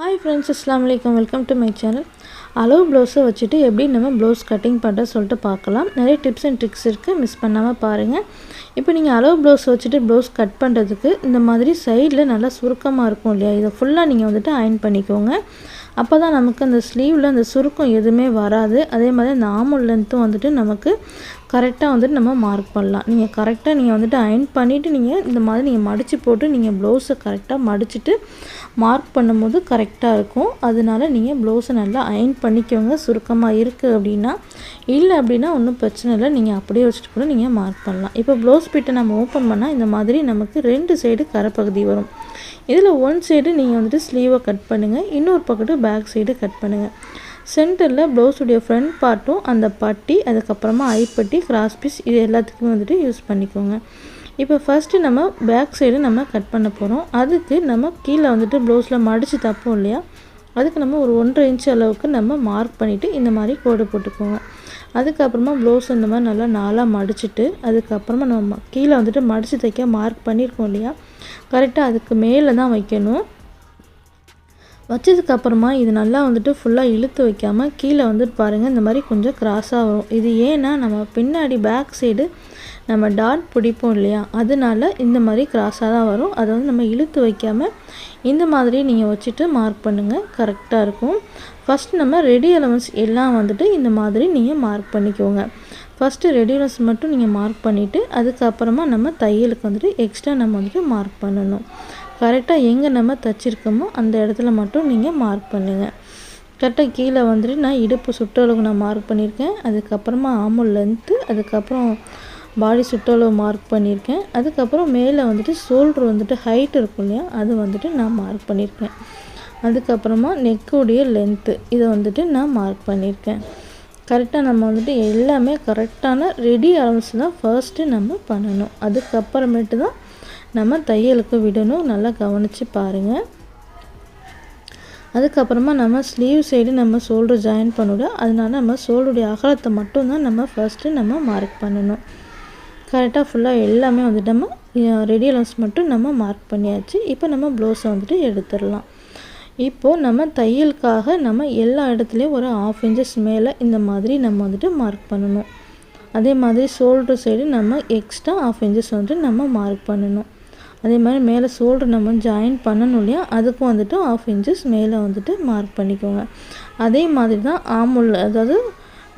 Hi friends அஸ்லாம் வலைக்கம் welcome to my channel அளவு ப்ளவுஸை வச்சுட்டு எப்படி நம்ம ப்ளவுஸ் கட்டிங் பண்ணுற சொல்லிட்டு பார்க்கலாம். நிறைய டிப்ஸ் அண்ட் ட்ரிக்ஸ் இருக்குது மிஸ் பண்ணாமல் பாருங்கள் இப்போ நீங்கள் அளவு ப்ளவுஸ் வச்சுட்டு ப்ளவுஸ் கட் பண்ணுறதுக்கு இந்த மாதிரி சைடில் நல்லா சுருக்கமாக இருக்கும் இல்லையா? இதை ஃபுல்லாக நீங்கள் வந்துட்டு அயன் பண்ணிக்கோங்க. அப்போ தான் நமக்கு அந்த ஸ்லீவில் அந்த சுருக்கம் எதுவுமே வராது. அதே மாதிரி அந்த ஆமுல் லென்த்தும் வந்துட்டு நமக்கு கரெக்டாக வந்துட்டு நம்ம மார்க் பண்ணலாம். நீங்கள் கரெக்டாக நீங்கள் வந்துட்டு அயன் பண்ணிவிட்டு நீங்கள் இந்த மாதிரி நீங்கள் மடித்து போட்டு நீங்கள் ப்ளவுஸை கரெக்டாக மடிச்சுட்டு மார்க் பண்ணும்போது கரெக்டாக இருக்கும். அதனால நீங்கள் ப்ளவுஸை நல்லா அயன் பண்ணிக்கோங்க. சுருக்கமாக இருக்குது அப்படின்னா இல்லை அப்படின்னா ஒன்றும் பிரச்சனை இல்லை. நீங்கள் அப்படியே வச்சுட்டு கூட நீங்கள் மார்க் பண்ணலாம். இப்போ ப்ளவுஸ் பிட்டை நம்ம ஓப்பன் பண்ணால் இந்த மாதிரி நமக்கு ரெண்டு சைடு கரைப்பகுதி வரும். இதில் ஒன் சைடு நீங்கள் வந்துட்டு ஸ்லீவை கட் பண்ணுங்கள் இன்னொரு பக்கத்து பேக் சைடு கட் பண்ணுங்கள் சென்டரில் ப்ளவுஸுடைய ஃப்ரண்ட் பார்ட்டும் அந்த பட்டி அதுக்கப்புறமா ஐப்பட்டி கிராஸ் பீஸ் இது எல்லாத்துக்குமே வந்துட்டு யூஸ் பண்ணிக்கோங்க. இப்போ ஃபஸ்ட்டு நம்ம பேக் சைடு நம்ம கட் பண்ண போகிறோம் அதுக்கு நம்ம கீழே வந்துட்டு ப்ளவுஸில் மடித்து தப்போம் இல்லையா? அதுக்கு நம்ம ஒரு ஒன்றரை இன்ச் அளவுக்கு நம்ம மார்க் பண்ணிவிட்டு இந்த மாதிரி கோடு போட்டுக்கோங்க. அதுக்கப்புறமா ப்ளவுஸ் இந்த மாதிரி நல்லா நாளாக மடிச்சுட்டு அதுக்கப்புறமா நம்ம கீழே வந்துட்டு மடித்து தைக்க மார்க் பண்ணியிருக்கோம் இல்லையா? கரெக்டாக அதுக்கு மேலே தான் வைக்கணும். வச்சதுக்கப்புறமா இது நல்லா வந்துட்டு ஃபுல்லாக இழுத்து வைக்காமல் கீழே வந்துட்டு பாருங்கள் இந்த மாதிரி கொஞ்சம் கிராஸாக வரும். இது ஏன்னா நம்ம பின்னாடி பேக் சைடு நம்ம டாட் பிடிப்போம் இல்லையா? அதனால இந்த மாதிரி கிராஸாக தான் வரும். அதை வந்து நம்ம இழுத்து வைக்காமல் இந்த மாதிரி நீங்கள் வச்சுட்டு மார்க் பண்ணுங்கள் கரெக்டாக இருக்கும். ஃபஸ்ட் நம்ம ரெடி அலவன்ஸ் எல்லாம் வந்துட்டு இந்த மாதிரி நீங்கள் மார்க் பண்ணிக்கோங்க. ஃபஸ்ட்டு ரெடி அலவன்ஸ் மட்டும் நீங்கள் மார்க் பண்ணிவிட்டு அதுக்கப்புறமா நம்ம தையலுக்கு வந்துட்டு எக்ஸ்ட்ரா நம்ம வந்துட்டு மார்க் பண்ணணும். கரெக்டாக எங்கே நம்ம தைச்சிருக்கோமோ அந்த இடத்துல மட்டும் நீங்கள் மார்க் பண்ணுங்கள் கரெக்டாக கீழே வந்துட்டு நான் இடுப்பு சுற்றளவுக்கு நான் மார்க் பண்ணியிருக்கேன். அதுக்கப்புறமா ஆமுல் லென்த்து அதுக்கப்புறம் பாடி சுற்றளவு மார்க் பண்ணியிருக்கேன். அதுக்கப்புறம் மேலே வந்துட்டு ஷோல்ட்ரு வந்துட்டு ஹைட் இருக்கும் இல்லையா அது வந்துட்டு நான் மார்க் பண்ணியிருக்கேன். அதுக்கப்புறமா நெக்குடைய லென்த்து இதை வந்துட்டு நான் மார்க் பண்ணியிருக்கேன். கரெக்டாக நம்ம வந்துட்டு எல்லாமே கரெக்டான ரெடி அளவுஸ் தான் ஃபர்ஸ்ட்டு நம்ம பண்ணணும். அதுக்கப்புறமேட்டு தான் நம்ம தையலுக்கு விடணும். நல்லா கவனித்து பாருங்கள் அதுக்கப்புறமா நம்ம ஸ்லீவ் சைடு நம்ம ஷோல்டர் ஜாயின் பண்ணிவிடும் அதனால நம்ம ஷோல்டருடைய அகலத்தை மட்டும்தான் நம்ம ஃபஸ்ட்டு நம்ம மார்க் பண்ணணும். கரெக்டாக ஃபுல்லாக எல்லாமே வந்துட்டு நம்ம ரெடியலன்ஸ் மட்டும் நம்ம மார்க் பண்ணியாச்சு. இப்போ நம்ம ப்ளவுஸை வந்துட்டு எடுத்துடலாம். இப்போது நம்ம தையலுக்காக நம்ம எல்லா இடத்துலையும் ஒரு ஆஃப் இன்ச்சஸ் மேலே இந்த மாதிரி நம்ம வந்துட்டு மார்க் பண்ணணும். அதே மாதிரி ஷோல்டர் சைடு நம்ம எக்ஸ்ட்ரா ஆஃப் இன்ச்சஸ் வந்துட்டு நம்ம மார்க் பண்ணணும். அதே மாதிரி மேலே ஷோல்டர் நம்ம ஜாயின் பண்ணணும் இல்லையா? அதுக்கும் வந்துட்டு ஆஃப் இன்ச்சஸ் மேலே வந்துட்டு மார்க் பண்ணிக்கோங்க. அதே மாதிரி தான் ஆமுல் அதாவது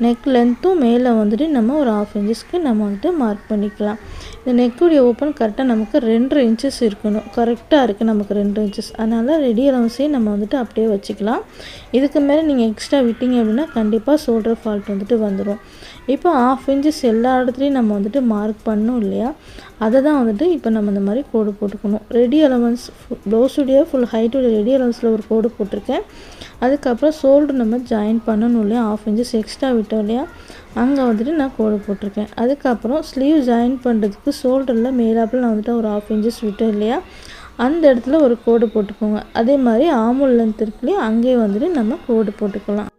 நெக் லென்த்தும் மேலே வந்துட்டு நம்ம ஒரு ஆஃப் இன்ச்சஸ்க்கு நம்ம வந்துட்டு மார்க் பண்ணிக்கலாம். இந்த நெக்குடைய ஓப்பன் கரெக்டாக நமக்கு ரெண்டு இன்ச்சஸ் இருக்கணும். கரெக்டாக இருக்குது நமக்கு ரெண்டு இன்ச்சஸ் அதனால் ரெடி அலவன்ஸையும் நம்ம வந்துட்டு அப்படியே வச்சுக்கலாம். இதுக்கு மேலே நீங்கள் எக்ஸ்ட்ரா விட்டீங்க அப்படின்னா கண்டிப்பாக ஷோல்டர் ஃபால்ட் வந்துட்டு வந்துடும் இப்போ ஆஃப் இன்ச்சஸ் எல்லா இடத்துலையும் நம்ம வந்துட்டு மார்க் பண்ணோம் இல்லையா? அதை தான் வந்துட்டு இப்போ நம்ம இந்த மாதிரி கோடு போட்டுக்கணும். ரெடி அலவன்ஸ் ப்ளவுஸுடைய ஃபுல் ஹைட்டுடைய ரெடி அலவன்ஸில் ஒரு கோடு போட்டிருக்கேன். அதுக்கப்புறம் ஷோல்டர் நம்ம ஜாயின் பண்ணணும் இல்லையா? ஆஃப் இன்ச்சஸ் எக்ஸ்ட்ரா விட்டோம் இல்லையா? அங்கே வந்துட்டு நான் கோடு போட்டிருக்கேன். அதுக்கப்புறம் ஸ்லீவ் ஜாயின் பண்ணுறதுக்கு ஷோல்டரில் மேலாப்பில் நான் வந்துட்டு ஒரு ஆஃப் இன்ச்சஸ் விட்டோம் இல்லையா? அந்த இடத்துல ஒரு கோடு போட்டுக்கோங்க. அதே மாதிரி ஆமுல் லென்த் இருக்குல்லையா அங்கேயே வந்துட்டு நம்ம கோடு போட்டுக்கலாம்.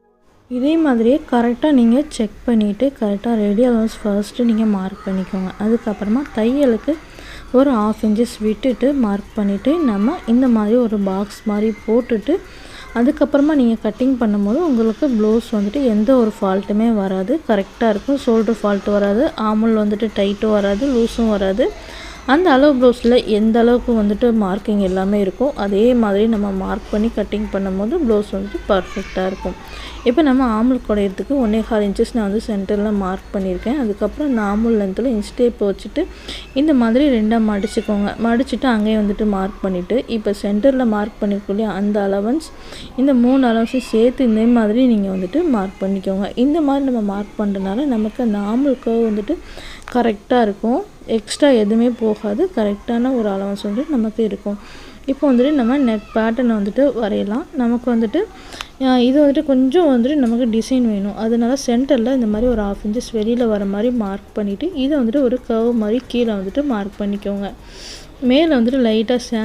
இதே மாதிரியே கரெக்டாக நீங்கள் செக் பண்ணிவிட்டு கரெக்டாக ரெடி அலவன்ஸ் ஃபர்ஸ்ட்டு நீங்கள் மார்க் பண்ணிக்கோங்க. அதுக்கப்புறமா தையலுக்கு ஒரு ஆஃப் இன்ச்சஸ் விட்டுட்டு மார்க் பண்ணிவிட்டு நம்ம இந்த மாதிரி ஒரு பாக்ஸ் மாதிரி போட்டுட்டு அதுக்கப்புறமா நீங்கள் கட்டிங் பண்ணும்போது உங்களுக்கு ப்ளவுஸ் வந்துட்டு எந்த ஒரு ஃபால்ட்டுமே வராது. கரெக்டாக இருக்கும். ஷோல்டர் ஃபால்ட்டு வராது. ஆமுல் வந்துட்டு டைட்டும் வராது. லூஸும் வராது. அந்த அளவு ப்ளவுஸில் எந்த அளவுக்கு வந்துட்டு மார்க்கிங் எல்லாமே இருக்கும் அதே மாதிரி நம்ம மார்க் பண்ணி கட்டிங் பண்ணும்போது ப்ளவுஸ் வந்துட்டு பர்ஃபெக்டாக இருக்கும். இப்போ நம்ம ஆமுல் குடையிறதுக்கு ஒன்றே கால் இன்ச்சஸ் நான் வந்து சென்டரில் மார்க் பண்ணியிருக்கேன். அதுக்கப்புறம் இந்த ஆமுல் லென்த்தில் இன்ச் டேப் வச்சுட்டு இந்த மாதிரி ரெண்டாக மடிச்சுக்கோங்க. மடிச்சுட்டு அங்கேயே வந்துட்டு மார்க் பண்ணிவிட்டு இப்போ சென்டரில் மார்க் பண்ணிக்கூடிய அந்த அலவன்ஸ் இந்த மூணு அலவன்ஸும் சேர்த்து இந்த மாதிரி நீங்கள் வந்துட்டு மார்க் பண்ணிக்கோங்க. இந்த மாதிரி நம்ம மார்க் பண்ணுறதுனால நமக்கு அந்த ஆமுல் கர்வ் வந்துட்டு கரெக்டாக இருக்கும். எக்ஸ்ட்ரா எதுவுமே போகாது. கரெக்டான ஒரு அலவன்ஸ் வந்துட்டு நமக்கு இருக்கும். இப்போ வந்துட்டு நம்ம நெக் பேட்டர்னை வந்துட்டு வரையலாம். நமக்கு வந்துட்டு இது வந்துட்டு கொஞ்சம் வந்துட்டு நமக்கு டிசைன் வேணும். அதனால சென்டரில் இந்த மாதிரி ஒரு ஆஃப் இன்ச்சஸ் வெளியில் வர மாதிரி மார்க் பண்ணிவிட்டு இதை வந்துட்டு ஒரு கர்வ் மாதிரி கீழே வந்துட்டு மார்க் பண்ணிக்கோங்க. மேலே வந்துட்டு லைட்டாக சே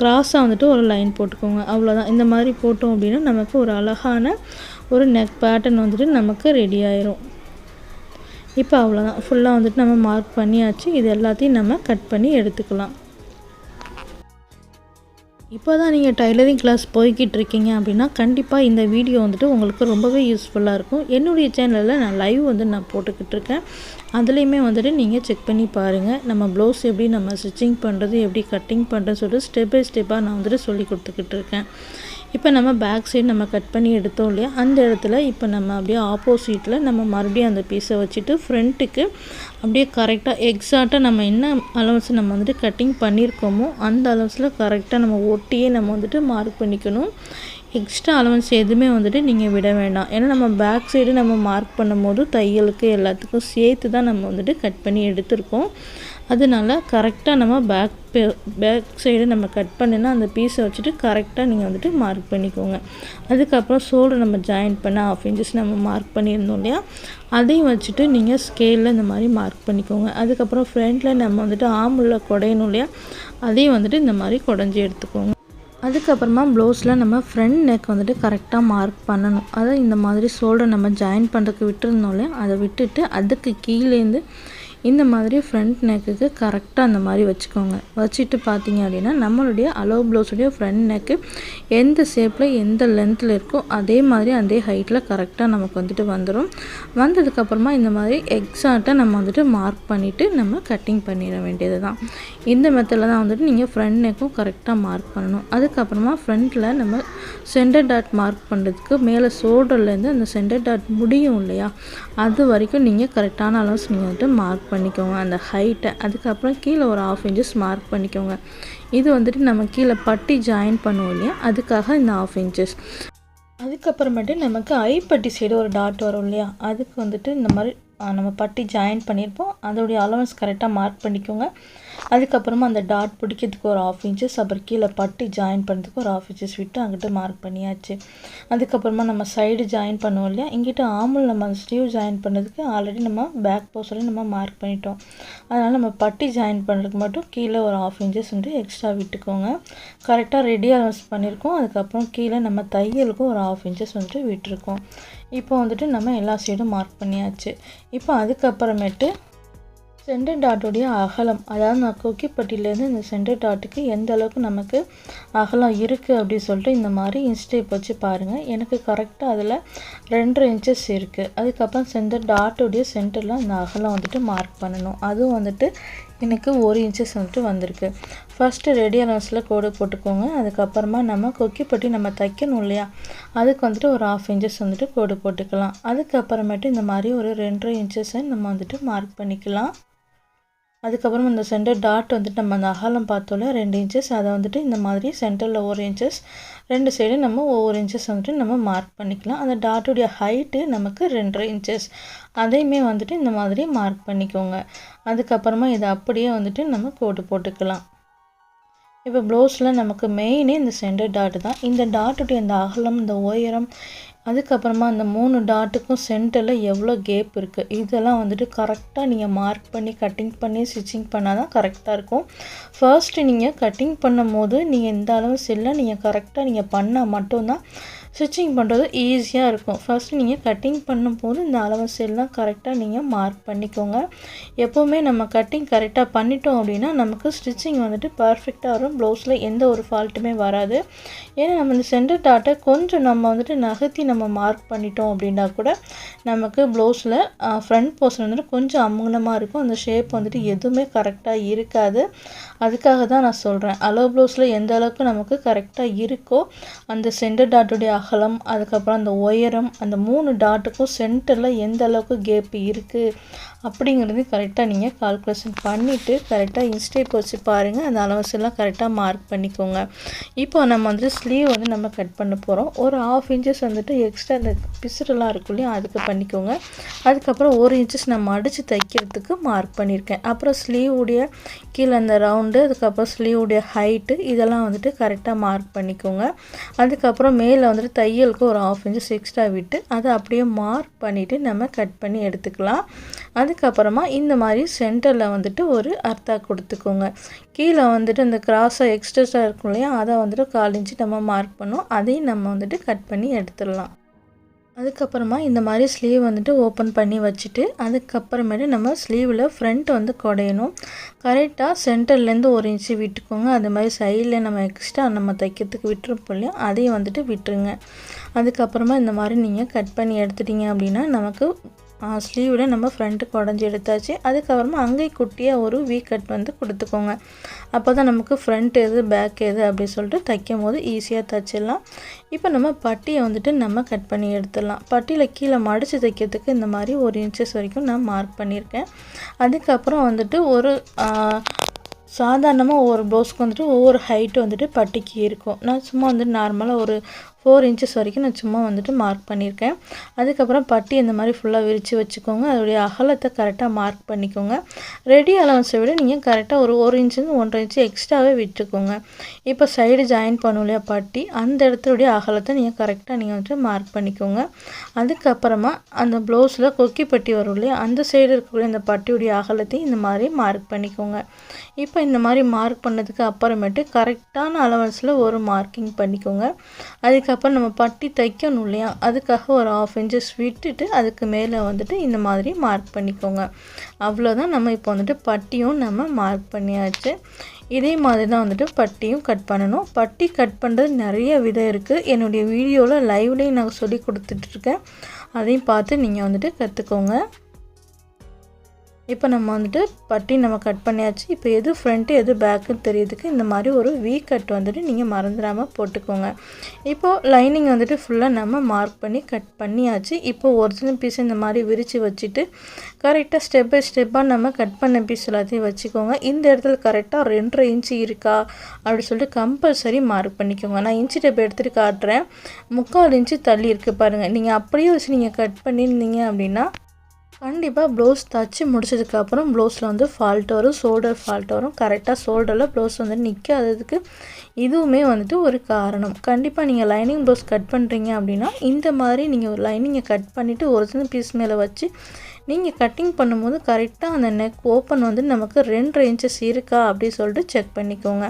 க்ராஸாக வந்துட்டு ஒரு லைன் போட்டுக்கோங்க. அவ்வளோதான் இந்த மாதிரி போட்டோம் அப்படின்னா நமக்கு ஒரு அழகான ஒரு நெக் பேட்டர்ன் வந்துட்டு நமக்கு ரெடி ஆயிரும். இப்போ அவ்வளோதான் ஃபுல்லாக வந்துட்டு நம்ம மார்க் பண்ணியாச்சு. இது எல்லாத்தையும் நம்ம கட் பண்ணி எடுத்துக்கலாம். இப்போ தான் நீங்கள் டைலரிங் கிளாஸ் போய்கிட்டு இருக்கீங்க அப்படின்னா கண்டிப்பாக இந்த வீடியோ வந்துட்டு உங்களுக்கு ரொம்பவே யூஸ்ஃபுல்லாக இருக்கும். என்னுடைய சேனலில் நான் லைவ் வந்து நான் போட்டுக்கிட்டு இருக்கேன். அதுலேயுமே வந்துட்டு நீங்கள் செக் பண்ணி பாருங்கள் நம்ம ப்ளவுஸ் எப்படி நம்ம ஸ்டிச்சிங் பண்ணுறது எப்படி கட்டிங் பண்ணுறது சொல்லிட்டு ஸ்டெப் பை ஸ்டெப்பாக நான் வந்துட்டு சொல்லி கொடுத்துக்கிட்டு இருக்கேன். இப்போ நம்ம பேக் சைடு நம்ம கட் பண்ணி எடுத்தோம் இல்லையா? அந்த இடத்துல இப்போ நம்ம அப்படியே ஆப்போசிட்டில் நம்ம மறுபடியும் அந்த பீஸை வச்சுட்டு ஃப்ரண்ட்டுக்கு அப்படியே கரெக்டாக எக்ஸாக்டாக நம்ம என்ன அலவன்ஸ் நம்ம வந்துட்டு கட்டிங் பண்ணியிருக்கோமோ அந்த அலவன்ஸில் கரெக்டாக நம்ம ஒட்டியே நம்ம வந்துட்டு மார்க் பண்ணிக்கணும். எக்ஸ்ட்ரா அலவன்ஸ் எதுவுமே வந்துட்டு நீங்கள் விட வேண்டாம். ஏன்னா நம்ம பேக் சைடு நம்ம மார்க் பண்ணும்போது தையலுக்கு எல்லாத்துக்கும் சேர்த்து தான் நம்ம வந்துட்டு கட் பண்ணி எடுத்திருக்கோம். அதனால கரெக்டாக நம்ம பேக் பேக் சைடு நம்ம கட் பண்ணினா அந்த பீஸை வச்சுட்டு கரெக்டாக நீங்கள் வந்துட்டு மார்க் பண்ணிக்கோங்க. அதுக்கப்புறம் சோடு நம்ம ஜாயின் பண்ண ஆஃப் இன்ச்சஸ் நம்ம மார்க் பண்ணியிருந்தோம் இல்லையா? அதையும் வச்சுட்டு நீங்கள் ஸ்கேலில் இந்த மாதிரி மார்க் பண்ணிக்கோங்க. அதுக்கப்புறம் ஃப்ரண்ட்டில் நம்ம வந்துட்டு ஆமுள்ள குடையணும் இல்லையா? அதையும் வந்துட்டு இந்த மாதிரி குடஞ்சி எடுத்துக்கோங்க. அதுக்கப்புறமா ப்ளவுஸில் நம்ம ஃப்ரண்ட் நெக் வந்துட்டு கரெக்டாக மார்க் பண்ணணும். அதை இந்த மாதிரி ஷோல்டர் நம்ம ஜாயின் பண்ணுறதுக்கு விட்டுருந்தோம் இல்லையா? அதை விட்டுட்டு அதுக்கு கீழேருந்து இந்த மாதிரி ஃப்ரண்ட் நெக்குக்கு கரெக்டாக அந்த மாதிரி வச்சுக்கோங்க. வச்சுட்டு பார்த்தீங்க அப்படின்னா நம்மளுடைய அலோ ப்ளவுஸுடைய ஃப்ரண்ட் நெக்கு எந்த ஷேப்பில் எந்த லென்த்தில் இருக்கோ அதே மாதிரி அதே ஹைட்டில் கரெக்டாக நமக்கு வந்துட்டு வந்துடும் வந்ததுக்கப்புறமா இந்த மாதிரி எக்ஸாக்டாக நம்ம வந்துட்டு மார்க் பண்ணிவிட்டு நம்ம கட்டிங் பண்ணிட வேண்டியது தான் இந்த மெத்தடில் தான் வந்துட்டு நீங்கள் ஃப்ரண்ட் நெக்கும் கரெக்டாக மார்க் பண்ணணும். அதுக்கப்புறமா ஃப்ரண்ட்டில் நம்ம சென்டர் டாட் மார்க் பண்ணுறதுக்கு மேலே ஷோல்டர்லேருந்து அந்த சென்டர் டாட் முடியும் இல்லையா? அது வரைக்கும் நீங்கள் கரெக்டான அளவு நீங்கள் வந்துட்டு மார்க் பண்ணிக்கோங்க. அந்த ஹைட்டை அதுக்கப்புறம் கீழே ஒரு ஆஃப் இன்ச்சஸ் மார்க் பண்ணிக்கோங்க. இது வந்துட்டு நம்ம கீழே பட்டி ஜாயின் பண்ணுவோம் இல்லையா? அதுக்காக இந்த ஆஃப் இன்ச்சஸ் அதுக்கப்புறமேட்டு நமக்கு ஐப்பட்டி சைடு ஒரு டாட் வரும் இல்லையா? அதுக்கு வந்துட்டு இந்த மாதிரி நம்ம பட்டி ஜாயின் பண்ணியிருப்போம். அதோடைய அலவன்ஸ் கரெக்டாக மார்க் பண்ணிக்கோங்க. அதுக்கப்புறமா அந்த டாட் பிடிக்கிறதுக்கு ஒரு ஆஃப் இன்ச்சஸ் அப்புறம் கீழே பட்டி ஜாயின் பண்ணுறதுக்கு ஒரு ஆஃப் இன்ச்சஸ் விட்டு அங்கிட்ட மார்க் பண்ணியாச்சு. அதுக்கப்புறமா நம்ம சைடு ஜாயின் பண்ணுவோம் இல்லையா? இங்கிட்ட ஆமுல் நம்ம அந்த ஸ்லீவ் ஜாயின் பண்ணுறதுக்கு ஆல்ரெடி நம்ம பேக் போஸ்டரி நம்ம மார்க் பண்ணிட்டோம். அதனால் நம்ம பட்டி ஜாயின் பண்ணுறதுக்கு மட்டும் கீழே ஒரு ஆஃப் இன்ச்சஸ் வந்து எக்ஸ்ட்ரா விட்டுக்கோங்க. கரெக்டாக ரெடி அலவன்ஸ் பண்ணியிருக்கோம் அதுக்கப்புறம் கீழே நம்ம தையலுக்கும் ஒரு ஆஃப் இன்ச்சஸ் வந்துட்டு விட்டுருக்கோம். இப்போ வந்துட்டு நம்ம எல்லா சைடும் மார்க் பண்ணியாச்சு. இப்போ அதுக்கப்புறமேட்டு சென்டர் டாட்டுடைய அகலம் அதாவது நான் கொக்கிப்பட்டியிலேருந்து இந்த சென்டர் டாட்டுக்கு எந்த அளவுக்கு நமக்கு அகலம் இருக்குது அப்படின்னு சொல்லிட்டு இந்த மாதிரி இன்ஸ்டேப் வச்சு பாருங்கள் எனக்கு கரெக்டாக அதில் ரெண்டரை இன்ச்சஸ் இருக்குது அதுக்கப்புறம் சென்டர் டாட்டுடைய சென்டரில் அந்த அகலம் வந்துட்டு மார்க் பண்ணணும். அதுவும் வந்துட்டு எனக்கு ஒரு இன்ச்சஸ் வந்துட்டு வந்திருக்கு. ஃபஸ்ட்டு ரெடி அலவன்ஸில் கோடு போட்டுக்கோங்க. அதுக்கப்புறமா நம்ம கொக்கிப்பட்டி நம்ம தைக்கணும் இல்லையா? அதுக்கு வந்துட்டு ஒரு ஆஃப் இன்ச்சஸ் வந்துட்டு கோடு போட்டுக்கலாம். அதுக்கப்புறமேட்டு இந்த மாதிரி ஒரு ரெண்டரை இன்ச்சஸை நம்ம வந்துட்டு மார்க் பண்ணிக்கலாம். அதுக்கப்புறம் இந்த சென்டர் டாட் வந்துட்டு நம்ம அந்த அகலம் பார்த்தோம்ல ரெண்டு இன்ச்சஸ் அதை வந்துட்டு இந்த மாதிரி சென்டரில் ஒரு இன்ச்சஸ் ரெண்டு சைடும் நம்ம ஒவ்வொரு இன்ச்சஸ் வந்துட்டு நம்ம மார்க் பண்ணிக்கலாம். அந்த டாட்டுடைய ஹைட்டு நமக்கு ரெண்டரை இன்ச்சஸ் அதையுமே வந்துட்டு இந்த மாதிரி மார்க் பண்ணிக்கோங்க. அதுக்கப்புறமா இதை அப்படியே வந்துட்டு நம்ம கோட்டு போட்டுக்கலாம். இப்போ ப்ளவுஸில் நமக்கு மெயினே இந்த சென்டர் டாட்டு தான். இந்த டாட்டுடைய இந்த அகலம் இந்த உயரம் அதுக்கப்புறமா அந்த மூணு டாட்டுக்கும் சென்டரில் எவ்வளோ கேப் இருக்குது இதெல்லாம் வந்துட்டு கரெக்டாக நீங்கள் மார்க் பண்ணி கட்டிங் பண்ணி ஸ்டிச்சிங் பண்ணால் தான் கரெக்டாக இருக்கும். ஃபர்ஸ்ட்டு நீங்கள் கட்டிங் பண்ணும் போது நீங்கள் இந்த அளவு செல்லை நீங்கள் கரெக்டாக நீங்கள் பண்ணால் மட்டும்தான் ஸ்டிச்சிங் பண்ணுறது ஈஸியாக இருக்கும். ஃபஸ்ட்டு நீங்கள் கட்டிங் பண்ணும்போது இந்த அளவு எல்லாம் கரெக்டாக நீங்கள் மார்க் பண்ணிக்கோங்க. எப்போவுமே நம்ம கட்டிங் கரெக்டாக பண்ணிட்டோம் அப்படின்னா நமக்கு ஸ்டிச்சிங் வந்துட்டு பர்ஃபெக்டாக வரும். ப்ளவுஸில் எந்த ஒரு ஃபால்ட்டுமே வராது. ஏன்னா நம்ம இந்த சென்டர் டாட்டை கொஞ்சம் நம்ம வந்துட்டு நகர்த்தி நம்ம நம்ம மார்க் பண்ணிட்டோம் அப்படின்னா கூட நமக்கு ப்ளவுஸில் ஃப்ரண்ட் போர்ஷன் வந்துட்டு கொஞ்சம் அமுகனமாக இருக்கும். அந்த ஷேப் வந்துட்டு எதுவுமே கரெக்டாக இருக்காது. அதுக்காக தான் நான் சொல்கிறேன் அலோ ப்ளவுஸில் எந்த அளவுக்கு நமக்கு கரெக்டாக இருக்கோ அந்த சென்டர் டாட்டுடைய அகலம் அதுக்கப்புறம் அந்த உயரம் அந்த மூணு டாட்டுக்கும் சென்டரில் எந்த அளவுக்கு கேப் இருக்குது அப்படிங்கிறது கரெக்டாக நீங்கள் கால்குலேஷன் பண்ணிவிட்டு கரெக்டாக இன்ஸ்டேப் வச்சு பாருங்கள் அந்த அலவன்ஸ் எல்லாம் கரெக்டாக மார்க் பண்ணிக்கோங்க. இப்போ நம்ம வந்து ஸ்லீவ் வந்து நம்ம கட் பண்ண போகிறோம் ஒரு ஆஃப் இன்ச்சஸ் வந்துட்டு எக்ஸ்ட்ரா அந்த பிசுரெலாம் இருக்கும் இல்லையா அதுக்கு பண்ணிக்கோங்க. அதுக்கப்புறம் ஒரு இன்ச்சஸ் நம்ம அடித்து தைக்கிறதுக்கு மார்க் பண்ணியிருக்கேன் அப்புறம் ஸ்லீவுடைய கீழே அந்த ரவுண்டு அதுக்கப்புறம் ஸ்லீவுடைய ஹைட்டு இதெல்லாம் வந்துட்டு கரெக்டாக மார்க் பண்ணிக்கோங்க. அதுக்கப்புறம் மேலே வந்துட்டு தையலுக்கு ஒரு ஆஃப் இன்ச்சஸ் எக்ஸ்ட்ரா விட்டு அதை அப்படியே மார்க் பண்ணிவிட்டு நம்ம கட் பண்ணி எடுத்துக்கலாம். அதுக்கப்புறமா இந்த மாதிரி சென்டரில் வந்துட்டு ஒரு அர்த்தா கொடுத்துக்கோங்க. கீழே வந்துட்டு இந்த கிராஸாக எக்ஸ்ட்ரெஸாக இருக்கும் இல்லையா? அதை வந்துட்டு கால் இன்ச்சு நம்ம மார்க் பண்ணோம். அதையும் நம்ம வந்துட்டு கட் பண்ணி எடுத்துடலாம். அதுக்கப்புறமா இந்த மாதிரி ஸ்லீவ் வந்துட்டு ஓப்பன் பண்ணி வச்சுட்டு அதுக்கப்புறமேட்டு நம்ம ஸ்லீவில் ஃப்ரண்ட் வந்து குடையணும். கரெக்டாக சென்டர்லேருந்து ஒரு இன்ச்சு விட்டுக்கோங்க. அது மாதிரி சைடில் நம்ம எக்ஸ்ட்ரா நம்ம தைக்கிறதுக்கு விட்டுருப்போம் இல்லையா? அதையும் வந்துட்டு விட்டுருங்க. அதுக்கப்புறமா இந்த மாதிரி நீங்கள் கட் பண்ணி எடுத்துட்டீங்க அப்படின்னா நமக்கு ஸ்லீவில் நம்ம ஃப்ரண்ட்டுக்கு உடஞ்சி எடுத்தாச்சு. அதுக்கப்புறமா அங்கே குட்டியாக ஒரு வீ கட் வந்து கொடுத்துக்கோங்க. அப்போ தான் நமக்கு ஃப்ரண்ட் எது பேக் எது அப்படி சொல்லிட்டு தைக்கும் போது ஈஸியாக தைச்சிடலாம். இப்போ நம்ம பட்டியை வந்துட்டு நம்ம கட் பண்ணி எடுத்துடலாம். பட்டியில் கீழே மடித்து தைக்கிறதுக்கு இந்த மாதிரி ஒரு இன்ச்சஸ் வரைக்கும் நான் மார்க் பண்ணியிருக்கேன். அதுக்கப்புறம் வந்துட்டு ஒரு சாதாரணமாக ஒவ்வொரு ப்ளவுஸ்க்கு வந்துட்டு ஒவ்வொரு ஹைட்டு வந்துட்டு பட்டிக்கு இருக்கும். நான் சும்மா வந்துட்டு நார்மலாக ஒரு ஃபோர் இன்ச்சஸ் வரைக்கும் நான் சும்மா வந்துட்டு மார்க் பண்ணியிருக்கேன். அதுக்கப்புறம் பட்டி இந்த மாதிரி ஃபுல்லாக விரித்து வச்சுக்கோங்க. அதோடைய அகலத்தை கரெக்டாக மார்க் பண்ணிக்கோங்க. ரெடி அலவன்ஸை விட நீங்கள் கரெக்டாக ஒரு ஒரு இன்ச்சுன்னு ஒன்றரை இன்ச்சு எக்ஸ்ட்ராவே விட்டுக்கோங்க. இப்போ சைடு ஜாயின் பண்ணும் இல்லையா பட்டி அந்த இடத்துடைய அகலத்தை நீங்கள் கரெக்டாக நீங்கள் வந்துட்டு மார்க் பண்ணிக்கோங்க. அதுக்கப்புறமா அந்த ப்ளவுஸில் கொக்கி பட்டி வரும் இல்லையா அந்த சைடு இருக்கக்கூடிய அந்த பட்டியுடைய அகலத்தையும் இந்த மாதிரி மார்க் பண்ணிக்கோங்க. இப்போ இந்த மாதிரி மார்க் பண்ணதுக்கு அப்புறமேட்டு கரெக்டான அலவன்ஸில் ஒரு மார்க்கிங் பண்ணிக்கோங்க. அதுக்கப்புறம் அதுக்கப்புறம் நம்ம பட்டி தைக்கணும் இல்லையா? அதுக்காக ஒரு ஆஃப் இன்ச்சஸ் விட்டுட்டு அதுக்கு மேலே வந்துட்டு இந்த மாதிரி மார்க் பண்ணிக்கோங்க. அவ்வளோதான் நம்ம இப்போ வந்துட்டு பட்டியும் நம்ம மார்க் பண்ணியாச்சு. இதே மாதிரி தான் வந்துட்டு பட்டியும் கட் பண்ணணும். பட்டி கட் பண்ணுறது நிறைய விதம் இருக்குது என்னுடைய வீடியோவில் லைவ்லேயும் நான் சொல்லி கொடுத்துட்ருக்கேன் அதையும் பார்த்து நீங்கள் வந்துட்டு கற்றுக்கோங்க இப்போ நம்ம வந்துட்டு பட்டி நம்ம கட் பண்ணியாச்சு. இப்போ எது ஃப்ரண்ட்டு எது பேக்குன்னு தெரியுதுக்கு இந்த மாதிரி ஒரு வீ கட் வந்துட்டு நீங்கள் மறந்துடாமல் போட்டுக்கோங்க. இப்போது லைனிங் வந்துட்டு ஃபுல்லாக நம்ம மார்க் பண்ணி கட் பண்ணியாச்சு. இப்போ ஒரிஜினல் பீஸ் இந்த மாதிரி விரித்து வச்சுட்டு கரெக்டாக ஸ்டெப் பை ஸ்டெப்பாக நம்ம கட் பண்ண பீஸ் எல்லாத்தையும் வச்சுக்கோங்க. இந்த இடத்துல கரெக்டாக ரெண்டரை இன்ச்சு இருக்கா? அப்படி சொல்லிட்டு கம்பல்சரி மார்க் பண்ணிக்கோங்க. நான் இன்ச்சு டெப் எடுத்துகிட்டு காட்டுறேன். முக்கால் இன்ச்சு தள்ளி இருக்குது பாருங்கள் நீங்கள் அப்படியே வச்சு நீங்கள் கட் பண்ணியிருந்தீங்க அப்படின்னா கண்டிப்பாக ப்ளவுஸ் தச்சு முடிச்சதுக்கப்புறம் ப்ளவுஸில் வந்து ஃபால்ட் வரும் ஷோல்டர் ஃபால்ட் வரும். கரெக்டாக ஷோல்டரில் ப்ளவுஸ் வந்து நிற்காததுக்கு இதுவுமே வந்துட்டு ஒரு காரணம். கண்டிப்பாக நீங்கள் லைனிங் ப்ளவுஸ் கட் பண்ணுறீங்க அப்படின்னா இந்த மாதிரி நீங்கள் லைனிங்கை கட் பண்ணிவிட்டு ஒரிஜினல் பீஸ் மேலே வச்சு நீங்கள் கட்டிங் பண்ணும்போது கரெக்டாக அந்த நெக் ஓப்பன் வந்து நமக்கு ரெண்டு இன்ச்சஸ் இருக்கா அப்படி சொல்லிட்டு செக் பண்ணிக்கோங்க.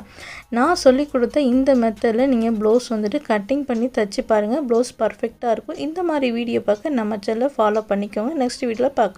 நான் சொல்லி கொடுத்த இந்த மெத்தடில் நீங்கள் ப்ளவுஸ் வந்துட்டு கட்டிங் பண்ணி தச்சு பாருங்கள் ப்ளவுஸ் பர்ஃபெக்டாக இருக்கும். இந்த மாதிரி வீடியோ பார்க்க நம்ம சேனலை ஃபாலோ பண்ணிக்கோங்க. நெக்ஸ்ட் வீடியோவில் பார்க்க